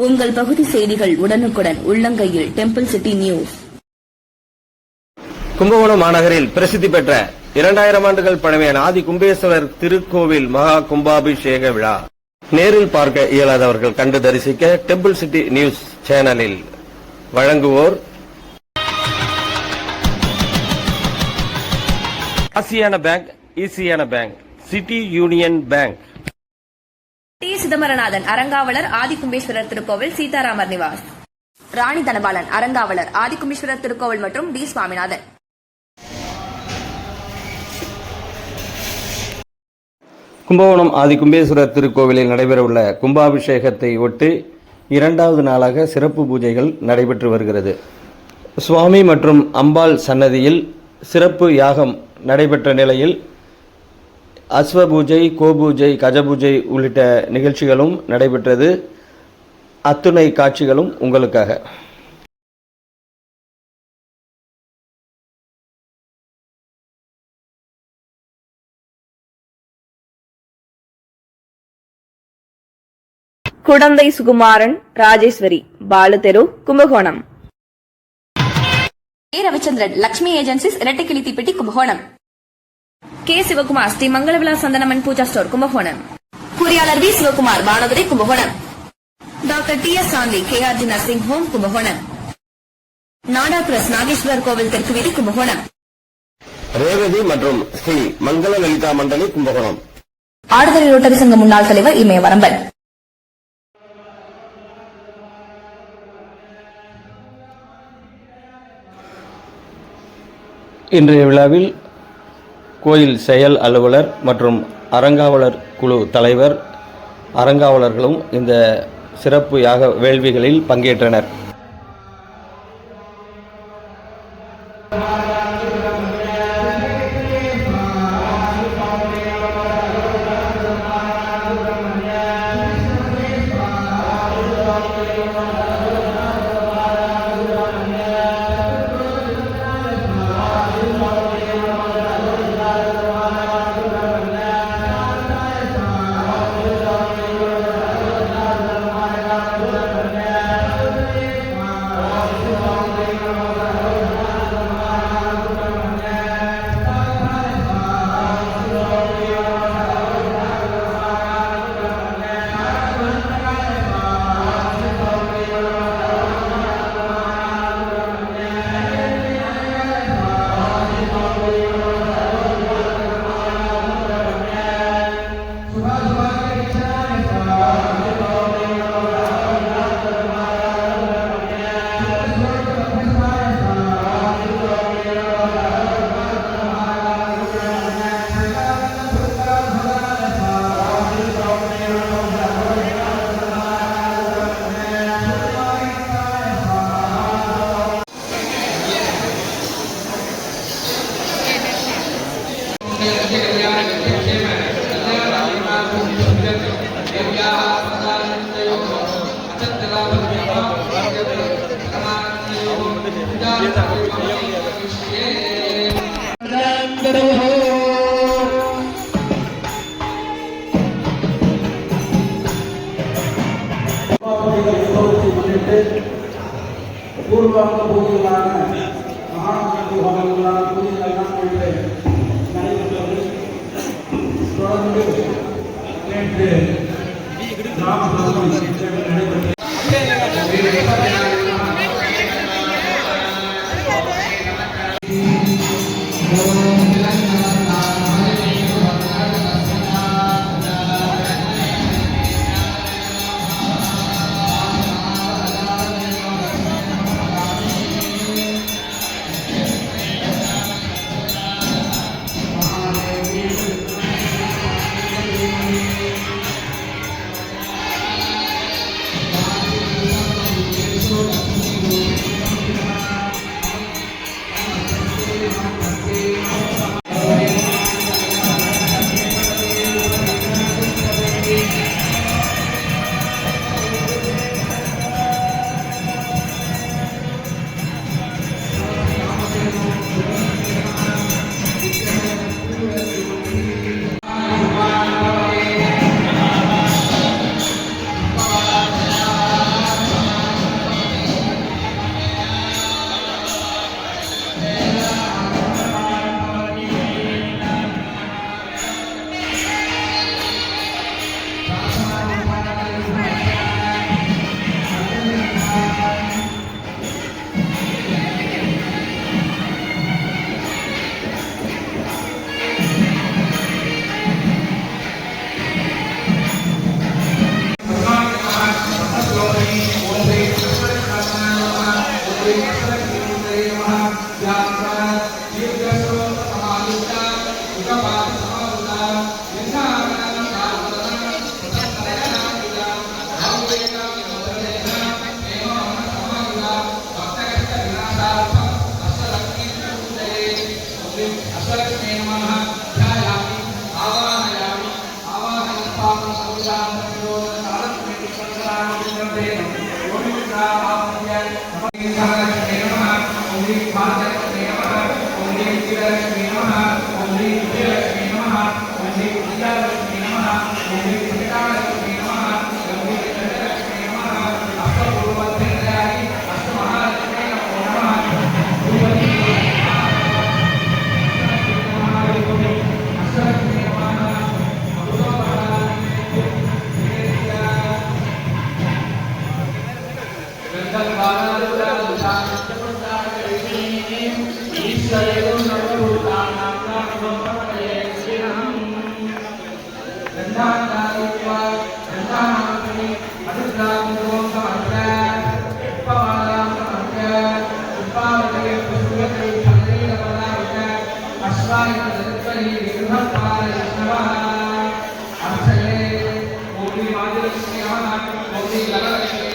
உங்கள் பகுதி செய்திகள் உடனுக்குடன் உள்ளங்கையில் டெம்பிள் சிட்டி நியூஸ் கும்பகோணம் மாநகரில் பிரசித்தி பெற்ற இரண்டாயிரம் ஆண்டுகள் பழமையான ஆதி கும்பேஸ்வரர் திருக்கோவில் மகா கும்பாபிஷேக விழா. நேரில் பார்க்க இயலாதவர்கள் கண்டு தரிசிக்க டெம்பிள் சிட்டி நியூஸ் சேனலில் வழங்குவோர் ஆசியான bank ஈசியான bank City Union Bank T. Chidambaranathan அரங்காவலர் Adikumbeswarar திருக்கோவில் சீதாராமர் நிவாஸ். ராணி தனபாலன் அரங்காவலர் ஆதிகும்பேஸ்வரர் திருக்கோவில் மற்றும் டி. சுவாமிநாதன். கும்பகோணம் ஆதி கும்பேஸ்வரர் திருக்கோவிலில் நடைபெறவுள்ள கும்பாபிஷேகத்தை ஒட்டி இரண்டாவது நாளாக சிறப்பு பூஜைகள் நடைபெற்று வருகிறது. சுவாமி மற்றும் அம்பாள் சன்னதியில் சிறப்பு யாகம் நடைபெற்ற நிலையில் அஸ்வ பூஜை கோபூஜை கஜபூஜை உள்ளிட்ட நிகழ்ச்சிகளும் நடைபெற்றது. அத்துணை காட்சிகளும் உங்களுக்காக. குடந்தை சுகுமாரன் ராஜேஸ்வரி பாலு தெரு கும்பகோணம். ரவிச்சந்திரன் லட்சுமி ஏஜென்சிஸ் இரட்டைக்கிளித்திப்பட்டி கும்பகோணம். கே சிவகுமார் ஸ்ரீ மங்களவிழா சந்தனமன் பூஜா ஸ்டோர் கும்பகோணம். பொறியாளர் V Sivakumar Banadurai Kumbakonam. Doctor T S Shanthi K R G nursing home Kumbakonam. நாடா பிரஸ் நாகேஸ்வரர் கோவில் தெற்கு வீதி கும்பகோணம். ரேவதி மற்றும் ஸ்ரீ மங்கள லலிதா மண்டலி கும்பகோணம். ஆடுதுறை ரோட்டரி சங்க முன்னாள் தலைவர் இமயவரம்பன். இன்றைய விழாவில் கோயில் செயல் அலுவலர் மற்றும் அறங்காவலர் குழு தலைவர் அறங்காவலர்களும் இந்த சிறப்பு யாக வேள்விகளில் பங்கேற்றனர். पूर्वांग भूमिलान महान भूमिलान भूमिलान कोटे नहीं मतलब स्ट्रॉन्ग नेट राम भगवान के नए Amen. విద్యాలక్ష్మి నమ ఓం శ్రీ భాగ్యలక్ష్మి నమ ఓం శ్రీ విద్యాలక్ష్మి నమ ఓం శ్రీ విద్యాలక్ష్మి నమ ఓం శ్రీ విద్యాలక్ష్మి నమ ఓం శ్రీ విద్యాలక్ష్మి రాజలక్ష్మి మౌని లగలక్ష్మి